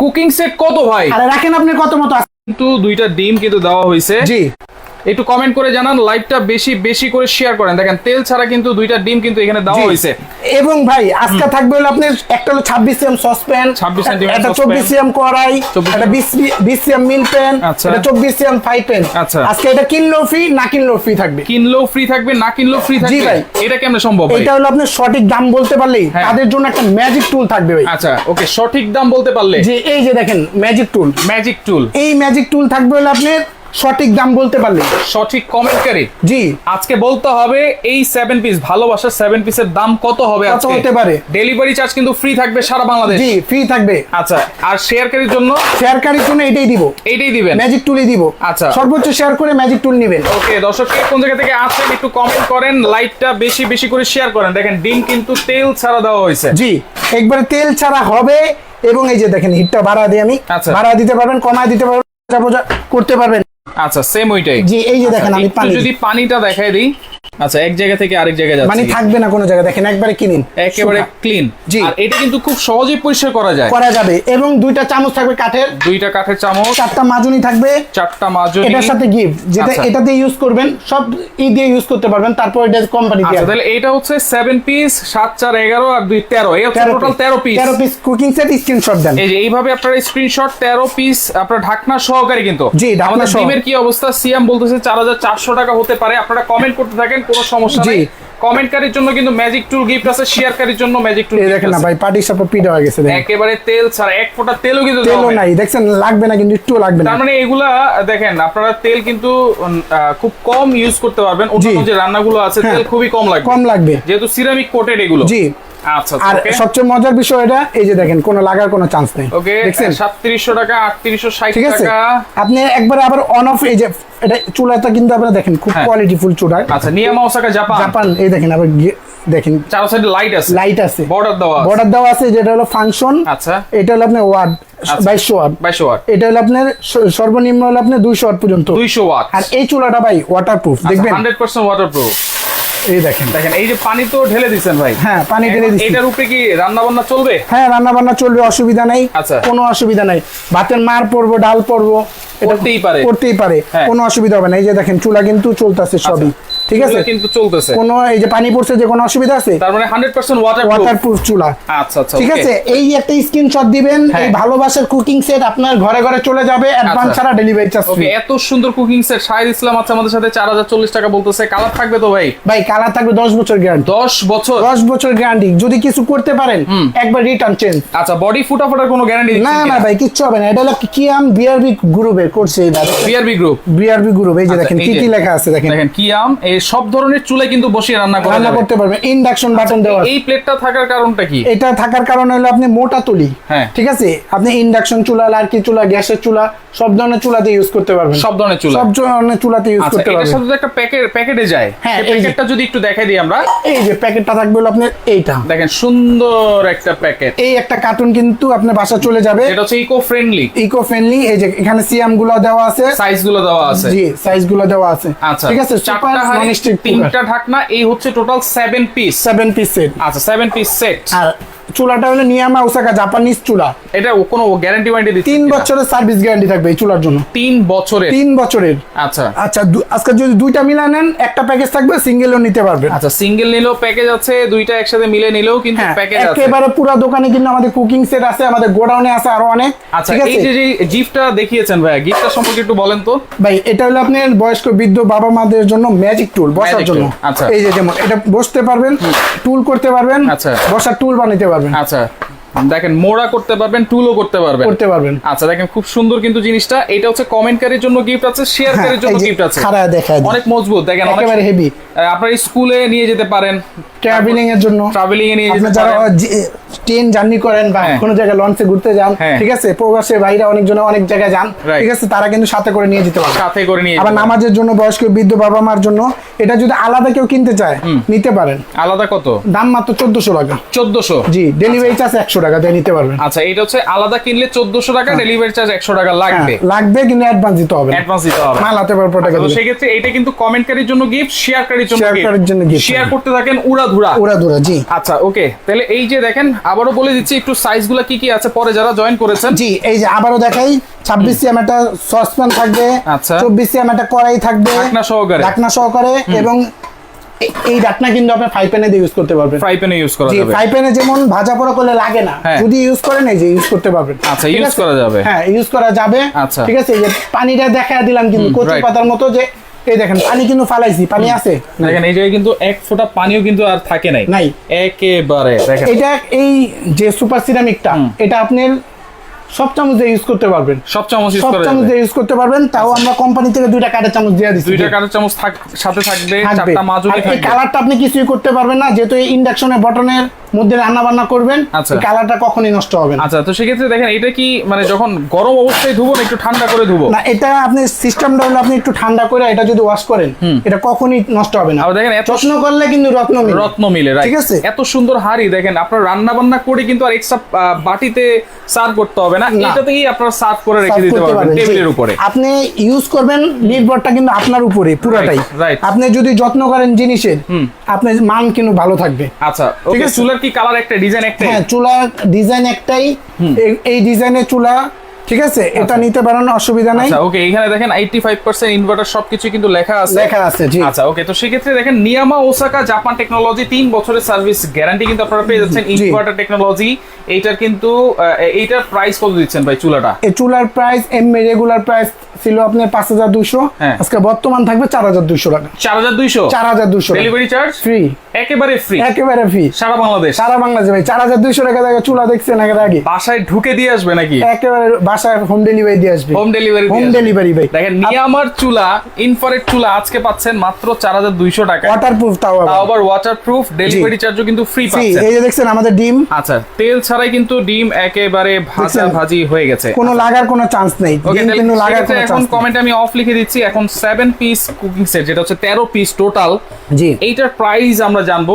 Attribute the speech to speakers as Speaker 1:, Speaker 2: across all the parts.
Speaker 1: Cooking set কত ভাই?
Speaker 2: আরে রাখেন আপনি কত মতো আছে?
Speaker 1: কিন্তু দুইটা ডিম কিন্তু দেওয়া হয়েছে।
Speaker 2: জি।
Speaker 1: একটু কমেন্ট করে জানান লাইভটা বেশি বেশি করে শেয়ার করেন। দেখেন তেল ছাড়া কিন্তু দুইটা ডিম কিন্তু এখানে দেওয়া। হয়েছে।
Speaker 2: এবং ভাই আজকে থাকবে হলো আপনার একটা হলো ছাব্বিশ সিএম সসপ্যান
Speaker 1: 26 cm
Speaker 2: একটা
Speaker 1: saucepan,
Speaker 2: চব্বিশ সিএম কড়াই
Speaker 1: 24
Speaker 2: একটা বিশ বিশ সিএম মিল প্যান। এটা চব্বিশ সিএম ফাইভ প্যান
Speaker 1: আচ্ছা।
Speaker 2: আজকে এটা কিনলেও ফ্রি না কিনলেও ফ্রি থাকবে।
Speaker 1: কিনলেও ফ্রি থাকবে না কিনলেও ফ্রি থাকবে।
Speaker 2: জি ভাই।
Speaker 1: এটা কেমনে সম্ভব
Speaker 2: এটা হলো আপনার সঠিক দাম বলতে পারলেই
Speaker 1: হ্যাঁ।
Speaker 2: তাদের জন্য একটা ম্যাজিক টুল থাকবে ভাই।
Speaker 1: আচ্ছা ওকে সঠিক দাম বলতে পারলে?
Speaker 2: যে এই যে দেখেন ম্যাজিক টুল
Speaker 1: ম্যাজিক টুল
Speaker 2: এই ম্যাজিক টুল থাকবে হলো আপনার সঠিক দাম বলতে পারলে।
Speaker 1: সঠিক কমেন্টকারী
Speaker 2: জি।
Speaker 1: আজকে বলতে হবে এই সেভেন পিস ভালোবাসার সেভেন পিসের দাম কত হবে
Speaker 2: কত
Speaker 1: আজকে?
Speaker 2: হতে পারে?
Speaker 1: ডেলিভারি চার্জ কিন্তু ফ্রি থাকবে সারা বাংলাদেশ।
Speaker 2: জি ফ্রি থাকবে।
Speaker 1: আচ্ছা আর শেয়ারকারীর জন্য?
Speaker 2: শেয়ারকারীর জন্য এটাই দিব।
Speaker 1: এইটাই দিবেন?
Speaker 2: ম্যাজিক টুলই দিব।
Speaker 1: আচ্ছা।
Speaker 2: সর্বোচ্চ শেয়ার করে ম্যাজিক টুল নেবেন।
Speaker 1: ওকে দর্শক কে কোন জায়গা থেকে আসছেন একটু কমেন্ট করেন লাইভটা বেশি বেশি করে শেয়ার করেন। দেখেন ডিম কিন্তু তেল ছাড়া দেওয়া হয়েছে।
Speaker 2: জি একবারে তেল ছাড়া হবে এবং এই যে দেখেন হিটটা বাড়া দিই আমি।
Speaker 1: আচ্ছা।
Speaker 2: বাড়া দিতে পারবেন কমায় দিতে পারবেন করতে পারবেন।
Speaker 1: আচ্ছা সেম ওইটাই।
Speaker 2: জি এই যে দেখেন আমি পানি
Speaker 1: যদি পানিটা দেখাই দিই। আচ্ছা এক জায়গা থেকে আরেক জায়গায়
Speaker 2: মানে থাকবে না কোনো জায়গায়। দেখেন একবারে কিনিন
Speaker 1: একেবারে ক্লিন
Speaker 2: জি।
Speaker 1: আর এটা কিন্তু খুব সহজেই পরিষ্কার করা যায়।
Speaker 2: করা যাবে। এবং দুইটা চামচ থাকবে কাঠের।
Speaker 1: দুইটা কাঠের চামচ।
Speaker 2: চারটা মাজুনি থাকবে।
Speaker 1: চারটা মাজনি।
Speaker 2: এটার সাথে গিফট যেটা
Speaker 1: আচ্ছা।
Speaker 2: এটা দিয়ে ইউজ করবেন সব ই দিয়ে ইউজ করতে পারবেন। তারপর এটা কোম্পানি দিয়ে।
Speaker 1: আচ্ছা তাহলে এটা হচ্ছে সেভেন পিস সাত চার এগারো আর দুই তেরো। এই হচ্ছে টোটাল তেরো পিস
Speaker 2: তেরো পিস কুকিং সেট স্ক্রিনশট দেন।
Speaker 1: এই যে এইভাবে আপনার স্ক্রিনশট তেরো পিস আপনার ঢাকনা সহকারে কিন্তু।
Speaker 2: জি,
Speaker 1: আমাদের। ডিমের কি অবস্থা? সিএম বলতেছে চার হাজার চারশো টাকা হতে পারে। আপনারা কমেন্ট করতে থাকেন কোনো সমস্যা। নেই। কমেন্টকারীর জন্য কিন্তু ম্যাজিক টুল গিফট আছে শেয়ারকারীর জন্য ম্যাজিক টুল
Speaker 2: এই দেখেন না ভাই পার্টি সাপে পিড হয়ে গেছে দেখেন।
Speaker 1: একেবারে তেল ছাড়া এক ফোঁটা তেলও কিন্তু না।
Speaker 2: নাই দেখছেন লাগবে না কিন্তু একটু লাগবে না।
Speaker 1: তার মানে এগুলা দেখেন আপনারা তেল কিন্তু খুব কম ইউজ করতে পারবেন। অন্য যে রান্নাগুলো আছে
Speaker 2: হ্যাঁ।
Speaker 1: তেল খুবই কম লাগবে।
Speaker 2: কম লাগবে।
Speaker 1: যেহেতু সিরামিক কোটেড এগুলো।
Speaker 2: জি। আর
Speaker 1: ওকে
Speaker 2: সবচেয়ে মজার বিষয় এটা এই যে দেখেন কোনো লাগার কোনো চান্স নেই। দেখছেন?
Speaker 1: সাতত্রিশশো টাকা আটত্রিশশো ষাট
Speaker 2: ঠিক আছে? আপনি একবার আবার অন অফ এই যে এটা চুলাটা কিন্তু আপনারা দেখেন খুব
Speaker 1: হ্যাঁ।
Speaker 2: কোয়ালিটিফুল চুলা।
Speaker 1: আচ্ছা নিয়ামা ওসাকা জাপান।
Speaker 2: জাপান এই দেখেন আবার দেখেন।
Speaker 1: চার সাইডে লাইট আছে।
Speaker 2: লাইট আছে।
Speaker 1: বর্ডার দেওয়া
Speaker 2: বর্ডার দেওয়া আছে যেটা হলো ফাংশন
Speaker 1: আচ্ছা।
Speaker 2: এটা হলো আপনার ওয়ার্ড বাইশশো ওয়াট
Speaker 1: বাইশশো ওয়াট
Speaker 2: এটা হলো আপনার সর্বনিম্ন হলো আপনার দুইশো ওয়াট পর্যন্ত।
Speaker 1: দুইশো ওয়াট
Speaker 2: আর এই চুলাটা ভাই ওয়াটার প্রুফ দেখবেন?
Speaker 1: হান্ড্রেড পার্সেন্ট ওয়াটার প্রুফ
Speaker 2: এই দেখেন
Speaker 1: দেখেন এই যে পানি তো ঢেলে দিচ্ছেন ভাই
Speaker 2: হ্যাঁ, পানি ঢেলে দিচ্ছি।
Speaker 1: এটার উপরে কি রান্না বান্না চলবে
Speaker 2: হ্যাঁ রান্না বান্না চলবে অসুবিধা নাই
Speaker 1: আচ্ছা।
Speaker 2: কোনো অসুবিধা নাই ভাতের মার পড়ব ডাল পড়ব
Speaker 1: করতেই পারে।
Speaker 2: করতেই পারে
Speaker 1: হ্যাঁ।
Speaker 2: কোনো অসুবিধা হবে না এই যে দেখেন চুলা কিন্তু চলতেছে সবই ঠিক আছে?
Speaker 1: কিন্তু চলতেছে।
Speaker 2: কোনো এই যে পানি পড়ছে যে কোনো অসুবিধা আছে?
Speaker 1: তার মানে hundred percent water
Speaker 2: waterproof চুলা।
Speaker 1: আচ্ছা আচ্ছা
Speaker 2: ঠিক আছে? এই একটা স্ক্রিনশট দিবেন
Speaker 1: হ্যাঁ।
Speaker 2: এই ভালোবাসার কুকিং সেট আপনার ঘরে ঘরে চলে যাবে অ্যাডভান্স
Speaker 1: আচ্ছা।
Speaker 2: ছাড়া ডেলিভারি চার্জ
Speaker 1: ওকে এত সুন্দর কুকিং সেট শাহিদ ইসলাম আছে আমাদের সাথে চার হাজার চল্লিশ টাকা বলতেছে। কালার থাকবে তো ভাই?
Speaker 2: ভাই কালার থাকবে দশ বছর গ্যারান্টি
Speaker 1: দশ বছর?
Speaker 2: দশ বছর গ্যারান্টি যদি কিছু করতে পারেন একবার রিটার্ন চেঞ্জ
Speaker 1: আচ্ছা বডি ফুটা ফোটার কোনো গ্যারান্টি
Speaker 2: না না ভাই কিচ্ছু হবে না। এটা হলো কিয়াম বিআরবি গ্রুপের করছে এই
Speaker 1: বিআরবি গ্রুপ
Speaker 2: বিআরবি গ্রুপ এই যে দেখেন কি কি লেখা আছে দেখেন।
Speaker 1: দেখেন কিয়াম এই সব ধরনের চুলায় কিন্তু বসিয়ে রান্না করা
Speaker 2: রান্না করতে পারবেন ইন্ডাকশন বাটন দেওয়া
Speaker 1: এই প্লেটটা থাকার কারণটা কি?
Speaker 2: এটা থাকার কারণে হলো আপনি মোটা তুলি
Speaker 1: হ্যাঁ।
Speaker 2: ঠিক আছে? আপনি ইন্ডাকশন চুলা লার্কি চুলা গ্যাসের চুলা সব ধরনের চুলাতে ইউজ করতে পারবেন।
Speaker 1: সব ধরনের চুলা।
Speaker 2: সব ধরনের চুলাতে ইউজ
Speaker 1: আচ্ছা
Speaker 2: করতে পারবেন।
Speaker 1: সাথে তো একটা প্যাকেট প্যাকেটে যায়
Speaker 2: হ্যাঁ, এই
Speaker 1: প্যাকেটটা যদি একটু দেখাই দিই আমরা।
Speaker 2: এই যে প্যাকেটটা থাকবে হলো আপনার এইটা।
Speaker 1: দেখেন সুন্দর একটা প্যাকেট।
Speaker 2: এই একটা কার্টুন কিন্তু আপনার বাসা চলে যাবে।
Speaker 1: এটা হচ্ছে ইকো ফ্রেন্ডলি
Speaker 2: ইকো ফ্রেন্ডলি এই যে এখানে সিয়ামগুলো দেওয়া আছে।
Speaker 1: সাইজগুলো দেওয়া আছে।
Speaker 2: জি সাইজগুলো দেওয়া আছে।
Speaker 1: আচ্ছা
Speaker 2: ঠিক আছে?
Speaker 1: চারটা
Speaker 2: নন স্টিক
Speaker 1: তিনটা ঢাকনা এই হচ্ছে total seven piece
Speaker 2: seven piece set
Speaker 1: আচ্ছা সেভেন পিস সেট
Speaker 2: আর চুলাটা হলো নিয়ামা ওসাকা জাপানিজ চুলা।
Speaker 1: এটা কোনো গ্যারান্টি ওয়ারেন্টি দিচ্ছে
Speaker 2: তিন বছরের সার্ভিস গ্যারান্টি থাকবে এই চুলার জন্য।
Speaker 1: তিন বছরের?
Speaker 2: তিন বছরের।
Speaker 1: আচ্ছা।
Speaker 2: আচ্ছা আজকে যদি দুইটা মিলা নেন একটা প্যাকেজ থাকবে সিঙ্গেলও নিতে পারবেন।
Speaker 1: আচ্ছা সিঙ্গেল নিলেও প্যাকেজ আছে দুইটা একসাথে মিলে নিলেও কিন্তু প্যাকেজ আছে।
Speaker 2: একেবারে পুরো দোকানে কিন্তু আমাদের কুকিং সেট আছে আমাদের গোডাউনে আছে আরও অনেক।
Speaker 1: আচ্ছা এই যে গিফটটা দেখিয়েছেন ভাইয়া গিফটটা সম্পর্কে একটু বলেন তো।
Speaker 2: ভাই এটা হলো আপনার বয়স্ক বৃদ্ধ বাবা মাদের জন্য ম্যাজিক টুল বসার জন্য।
Speaker 1: আচ্ছা।
Speaker 2: এই যে যেমন এটা বসতে পারবেন টুল করতে পারবেন
Speaker 1: আচ্ছা।
Speaker 2: বসার টুল বানাইতে পারবেন
Speaker 1: আচ্ছা। দেখেন মোড়া করতে পারবেন টুলও করতে পারবেন।
Speaker 2: করতে পারবেন।
Speaker 1: আচ্ছা দেখেন খুব সুন্দর কিন্তু জিনিসটা। এটা হচ্ছে কমেন্টকারীর জন্য গিফট আছে শেয়ারকারীর জন্য গিফট আছে।
Speaker 2: খাড়া দেখায়
Speaker 1: অনেক মজবুত দেখেন অনেক-
Speaker 2: একেবারে হেভি
Speaker 1: আপনার স্কুলে নিয়ে যেতে পারেন।
Speaker 2: ট্রাভেলিং এর জন্য।
Speaker 1: ট্রাভেলিং এ নিয়ে
Speaker 2: আপনি
Speaker 1: যেতে
Speaker 2: যারা ট্রেন জার্নি করেন বা
Speaker 1: হ্যাঁ।
Speaker 2: কোনো জায়গায় লঞ্চে ঘুরতে যান
Speaker 1: হ্যাঁ।
Speaker 2: ঠিক আছে? প্রবাসে বাইরে অনেকজন অনেক জায়গায় যান ঠিক আছে? তারা কিন্তু সাথে করে নিয়ে যেতে পারে
Speaker 1: সাথে করে নিয়ে
Speaker 2: আবার নামাজের জন্য বয়স্ক বৃদ্ধ বাবা মার জন্য এটা যদি আলাদা কেউ কিনতে চায় নিতে পারেন।
Speaker 1: আলাদা কত?
Speaker 2: দাম মাত্র চোদ্দশো টাকা।
Speaker 1: চোদ্দশো।
Speaker 2: জি ডেলিভারি চার্জ একশো টাকা টাকা দিয়ে নিতে পারবেন।
Speaker 1: আচ্ছা এটা হচ্ছে আলাদা কিনলে চোদ্দশো টাকা ডেলিভারি চার্জ একশো টাকা লাগবে
Speaker 2: হ্যাঁ, লাগবে। কিন্তু অ্যাডভান্স দিতে হবে
Speaker 1: অ্যাডভান্স দিতে হবে।
Speaker 2: মাল হাতে পাওয়ার পর টাকা দিবেন।
Speaker 1: সেক্ষেত্রে এটা কিন্তু কমেন্টকারীর জন্য গিফট শেয়ারকারীর জন্য
Speaker 2: শেয়ারকারীর জন্য gift,
Speaker 1: শেয়ার। করতে থাকেন উড়াধুরা।
Speaker 2: দূরা জি।
Speaker 1: আচ্ছা ওকে তাহলে এই যে দেখেন আবারও বলে দিচ্ছি একটু সাইজগুলো কি কি আছে পরে যারা জয়েন করেছেন।
Speaker 2: জি এই যে আবারও দেখাই ছাব্বিশ সিএম একটা সসপ্যান থাকবে
Speaker 1: আচ্ছা।
Speaker 2: চব্বিশ সিএম একটা কড়াই থাকবে
Speaker 1: ঢাকনা সহকারে।
Speaker 2: ঢাকনা সহকারে এবং এই ঢাকনা কিন্তু আপনি ফ্রাই প্যানে দিয়ে ইউজ করতে পারবেন
Speaker 1: ফ্রাই প্যানে ইউজ করা যাবে
Speaker 2: ফ্রাই প্যানে যেমন ভাজা পোড়া করলে লাগে না
Speaker 1: হ্যাঁ।
Speaker 2: যদি ইউজ করেন এই যে ইউজ করতে পারবেন
Speaker 1: আচ্ছা,
Speaker 2: আছে?
Speaker 1: করা যাবে।
Speaker 2: হ্যাঁ ইউজ করা যাবে
Speaker 1: আচ্ছা।
Speaker 2: ঠিক আছে এই যে পানিটা দেখা দিলাম কিন্তু কচু পাতার মতো যে এই দেখেন পানি কিন্তু ফালাইছি পানি আছে
Speaker 1: দেখেন এই জায়গায় কিন্তু এক ফোঁটা পানিও কিন্তু আর থাকে নাই
Speaker 2: নাই।
Speaker 1: একেবারে দেখেন
Speaker 2: এটা এই যে সুপার সিরামিকটা এটা আপনি সব চামচ দিয়ে ইউজ করতে পারবেন।
Speaker 1: সব চামচ ইউজ
Speaker 2: সব চামচ দিয়ে ইউজ করতে পারবেন। তাও আমরা কোম্পানি থেকে দুইটা কাঠের চামচ দিয়ে দিচ্ছি।
Speaker 1: দুইটা কাঁটা চামচ সাথে থাকবে
Speaker 2: থাকবে।
Speaker 1: চারটা মাজুলি থাকবে।
Speaker 2: কালারটা আপনি কিছুই করতে পারবেন না যেহেতু ইন্ডাকশনের বটনের মধ্যে রান্না বান্না করবেন
Speaker 1: আচ্ছা।
Speaker 2: কালারটা কখনোই নষ্ট হবে না।
Speaker 1: আচ্ছা তো সেক্ষেত্রে দেখেন এটা কি মানে যখন গরম অবস্থায় ধুবো না একটু ঠান্ডা করে ধুবো?
Speaker 2: না এটা আপনি সিস্টেমটা হলো আপনি একটু ঠান্ডা করে এটা যদি ওয়াশ করেন এটা কখনোই নষ্ট হবে না।
Speaker 1: আবার দেখেন
Speaker 2: যত্ন করলে কিন্তু রত্ন মিলবে।
Speaker 1: রত্ন মিলে
Speaker 2: ঠিক আছে?
Speaker 1: এত সুন্দর হাড়ি দেখেন আপনার রান্না বান্না করে কিন্তু আর এক্সট্রা বাটিতে সার্ভ করতে হবে না। এটাতেই আপনারা সার্ভ করে রেখে দিতে পারবেন টেবিলের উপরে।
Speaker 2: আপনি ইউজ করবেন নির্ভরটা কিন্তু আপনার উপরে পুরোটাই. আপনি যদি যত্ন করেন জিনিসের আপনার মান কিন্তু ভালো থাকবে।
Speaker 1: আচ্ছা
Speaker 2: ঠিক
Speaker 1: ওকে
Speaker 2: আছে।
Speaker 1: চুলার কি কালার একটা ডিজাইন একটাই?
Speaker 2: হ্যাঁ চুলা ডিজাইন একটাই। এই- ডিজাইনের চুলা ঠিক আছে? এটা নিতে পারেন অসুবিধা নাই।
Speaker 1: আচ্ছা ওকে এখানে দেখেন 85% ইনভার্টার সবকিছু কিন্তু লেখা আছে।
Speaker 2: লেখা আছে জি।
Speaker 1: আচ্ছা ওকে তো সেই ক্ষেত্রে দেখেন নিয়ামা ওসাকা জাপান টেকনোলজি 3 বছরের সার্ভিস গ্যারান্টি কিন্তু আপনারা পেয়ে যাচ্ছেন ইনভার্টার টেকনোলজি এইটার কিন্তু এইটার প্রাইস কত দিচ্ছেন ভাই চুলাটা?
Speaker 2: এই চুলার প্রাইস এমনি রেগুলার প্রাইস ছিল আপনার পাঁচ হাজার দুশো
Speaker 1: হ্যাঁ।
Speaker 2: আজকে বর্তমান থাকবে চার হাজার দুশো টাকা।
Speaker 1: চার হাজার দুইশো?
Speaker 2: চার হাজার দুশো
Speaker 1: ডেলিভারি চার্জ
Speaker 2: ফ্রি
Speaker 1: একেবারে ফ্রি
Speaker 2: একেবারে ফ্রি
Speaker 1: সারা বাংলাদেশ?
Speaker 2: সারা বাংলাদেশে ভাই চার হাজার দুইশো টাকা টাকা চুলা দেখছেন একের আগে।
Speaker 1: বাসায় ঢুকে দিয়ে আসবে নাকি?
Speaker 2: একেবারে বাসায় হোম ডেলিভারি দিয়ে আসবে।
Speaker 1: হোম ডেলিভারি
Speaker 2: হোম ডেলিভারি ভাই।
Speaker 1: দেখেন নিয়ামার চুলা ইনফ্রারেড চুলা আজকে পাচ্ছেন মাত্র চার হাজার দুইশো টাকা।
Speaker 2: ওয়াটার প্রুফ তাও আবার।
Speaker 1: ওয়াটার প্রুফ ডেলিভারি চার্জও কিন্তু ফ্রি পাচ্ছেন।
Speaker 2: এই যে দেখছেন আমাদের ডিম।
Speaker 1: আচ্ছা তেল ছাড়াই কিন্তু ডিম একেবারে ভাজা ভাজি হয়ে গেছে।
Speaker 2: কোনো লাগার কোনো চান্স নেই। ডিম কিন্তু লাগার কোনো চান্স এখন
Speaker 1: কমেন্টে আমি অফ লিখে দিচ্ছি। এখন সেভেন পিস কুকিং সেট যেটা হচ্ছে তেরো পিস টোটাল
Speaker 2: জি।
Speaker 1: এইটার প্রাইস আমরা জানব।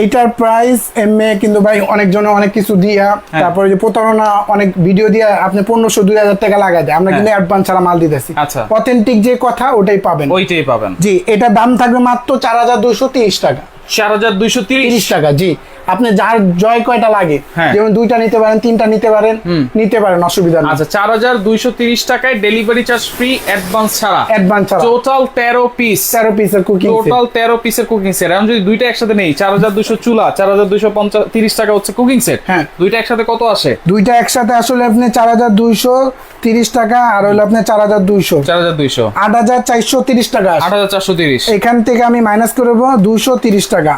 Speaker 2: এইটার প্রাইস এমএ কিন্তু ভাই অনেকজন অনেক কিছু দিয়া
Speaker 1: হ্যাঁ।
Speaker 2: তারপরে যে প্রতারণা অনেক ভিডিও দিয়া আপনি পনেরোশো দুই হাজার টাকা লাগাই দেয়। আমরা কিন্তু অ্যাডভান্স ছাড়া মাল দিতেছি।
Speaker 1: আচ্ছা।
Speaker 2: অথেন্টিক যে কথা ওটাই পাবেন।
Speaker 1: ওইটাই পাবেন।
Speaker 2: জি এটা দাম থাকবে মাত্র চার হাজার দুইশো তিরিশ টাকা।
Speaker 1: চার হাজার দুইশো তিরিশ
Speaker 2: টাকা জি। আপনি যার জয় কয়টা লাগে
Speaker 1: হ্যাঁ।
Speaker 2: যেমন দুইটা নিতে পারেন তিনটা নিতে পারেন নিতে পারেন অসুবিধা নেই।
Speaker 1: আচ্ছা চার হাজার দুইশো তিরিশ টাকায় ডেলিভারি চার্জ ফ্রি অ্যাডভান্স ছাড়া।
Speaker 2: অ্যাডভান্স ছাড়া।
Speaker 1: টোটাল তেরো পিস
Speaker 2: তেরো পিসের কুকিং
Speaker 1: টোটাল তেরো পিসের কুকিং সেট এখন যদি দুইটা একসাথে নেই চার হাজার দুইশো চুলা চার হাজার দুইশো পঞ্চাশ তিরিশ টাকা হচ্ছে কুকিং সেট
Speaker 2: হ্যাঁ।
Speaker 1: দুইটা একসাথে কত আসে?
Speaker 2: দুইটা একসাথে আসলে আপনি চার হাজার দুইশো তিরিশ টাকা আর হইল আপনার চার হাজার দুইশো।
Speaker 1: চার হাজার দুইশো।
Speaker 2: আট হাজার চারশো তিরিশ টাকা।
Speaker 1: আট হাজার চারশো তিরিশ।
Speaker 2: এখান থেকে আমি মাইনাস করব দুইশো তিরিশ টাকা।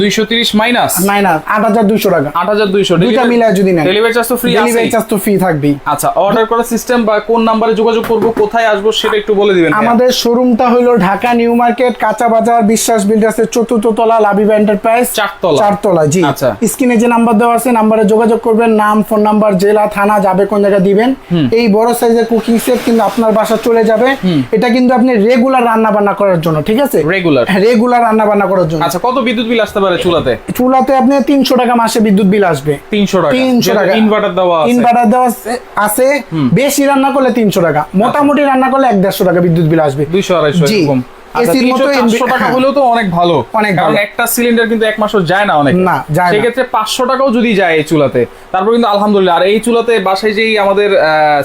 Speaker 1: দুইশো তিরিশ মাইনাস?
Speaker 2: মাইনাস আট হাজার দুইশো টাকা।
Speaker 1: আট হাজার দুইশো
Speaker 2: দুইটা মিলায় যদি নেন।
Speaker 1: ডেলিভারি চার্জ তো ফ্রি
Speaker 2: ডেলিভারি চার্জ তো ফ্রি থাকবেই।
Speaker 1: আচ্ছা অর্ডার করার সিস্টেম বা কোন নাম্বারে যোগাযোগ করব কোথায় আসব সেটা একটু বলে দিবেন
Speaker 2: আমাদের শোরুমটা হলো ঢাকা নিউ মার্কেট কাঁচা বাজার বিশ্বাস বিল্ডার্সের চতুর্থ তলা লাবিবা এন্টারপ্রাইজ
Speaker 1: চারতলা।
Speaker 2: চারতলা জি।
Speaker 1: আচ্ছা।
Speaker 2: স্ক্রিনে যে নাম্বার দেওয়া আছে নাম্বারে যোগাযোগ করবেন নাম ফোন নাম্বার জেলা থানা যাবে কোন জায়গায় দিবেন। এই বড় সাইজের কুকিং সেট কিন্তু আপনার বাসা চলে যাবে। এটা কিন্তু আপনি রেগুলার রান্না বান্না করার জন্য ঠিক আছে?
Speaker 1: রেগুলার
Speaker 2: রেগুলার রান্না বান্না করার জন্য।
Speaker 1: আচ্ছা কত বিদ্যুৎ বিল আসতে পারে চুলাতে?
Speaker 2: চুলাতে আপনি তিনশো টাকা মাসে বিদ্যুৎ বিল আসবে।
Speaker 1: তিনশো টাকা।
Speaker 2: তিনশো টাকা।
Speaker 1: ইনভার্টার দেওয়া আছে।
Speaker 2: ইনভার্টার দেওয়া আছে- বেশি রান্না করলে তিনশো টাকা। মোটামুটি রান্না করলে এক দেড়শো টাকা বিদ্যুৎ বিল আসবে।
Speaker 1: দুইশো আড়াইশো
Speaker 2: এসির মতো
Speaker 1: 300, 400 টাকা। হলেও তো অনেক ভালো।
Speaker 2: অনেক ভালো।
Speaker 1: একটা সিলিন্ডার কিন্তু এক মাসও যায় না অনেক।
Speaker 2: না, যায় না।
Speaker 1: সেক্ষেত্রে পাঁচশো টাকাও যদি যায় এই চুলাতে তারপর কিন্তু আলহামদুলিল্লাহ। আর এই চুলাতে বাসায় যেই আমাদের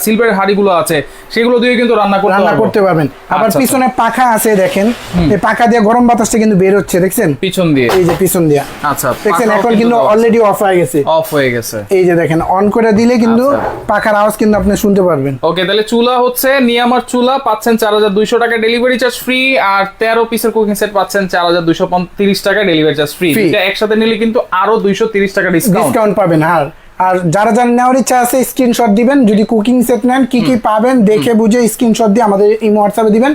Speaker 1: সিলভারের হাড়িগুলো আছে সেগুলো দিয়ে কিন্তু রান্না করতে
Speaker 2: রান্না করতে পারবেন। আবার পিছনে পাখা আছে দেখেন। এই পাখা দিয়ে গরম বাতাসটা কিন্তু বের হচ্ছে দেখছেন?
Speaker 1: পিছন দিয়ে।
Speaker 2: এই যে পিছন দিয়া।
Speaker 1: আচ্ছা
Speaker 2: দেখছেন এখন কিন্তু অলরেডি অফ হয়ে গেছে।
Speaker 1: অফ হয়ে গেছে।
Speaker 2: এই যে দেখেন অন করে দিলে কিন্তু
Speaker 1: আচ্ছা।
Speaker 2: পাখার আওয়াজ কিন্তু আপনি শুনতে পারবেন।
Speaker 1: ওকে তাহলে চুলা হচ্ছে নিয়ামার চুলা পাচ্ছেন চার হাজার দুইশো টাকা ডেলিভারি চার্জ ফ্রি আর তেরো পিসের কুকিং সেট পাচ্ছেন চার হাজার দুইশো পঁয়ত্রিশ টাকা ডেলিভারি চার্জ ফ্রি একসাথে নিলে কিন্তু আরও দুইশো তিরিশ টাকা ডিসকাউন্ট
Speaker 2: ডিসকাউন্ট পাবেন আর আর যারা যারা নেওয়ার ইচ্ছা আছে স্ক্রিনশট দিবেন। যদি কুকিং সেট নেন কি কি পাবেন দেখে বুঝে স্ক্রিনশট দিয়ে আমাদের এই হোয়াটসঅ্যাপে দিবেন।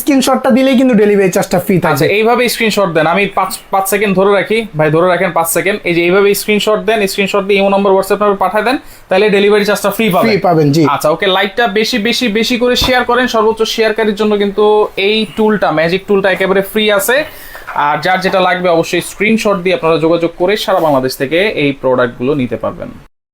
Speaker 2: স্ক্রিনশটটা দিলেই কিন্তু ডেলিভারি চার্জটা ফ্রি
Speaker 1: আচ্ছা
Speaker 2: থাকবে
Speaker 1: এইভাবে স্ক্রিনশট দেন। আমি পাঁচ পাঁচ সেকেন্ড ধরে রাখি। ভাই ধরে রাখেন পাঁচ সেকেন্ড এই যে এইভাবে স্ক্রিনশট দেন স্ক্রিনশট দিয়ে ইমো নম্বর হোয়াটসঅ্যাপ নাম্বার পাঠায় দেন তাহলে ডেলিভারি চার্জটা ফ্রি পাবেন।
Speaker 2: Free পাবেন, জি।
Speaker 1: আচ্ছা ওকে লাইকটা বেশি বেশি বেশি করে শেয়ার করেন। সর্বোচ্চ শেয়ারকারীর জন্য কিন্তু এই টুলটা ম্যাজিক টুলটা একেবারে ফ্রি আছে। আর যার যেটা লাগবে অবশ্যই স্ক্রিনশট দিয়ে আপনারা যোগাযোগ করে সারা বাংলাদেশ থেকে এই প্রোডাক্টগুলো নিতে পারবেন।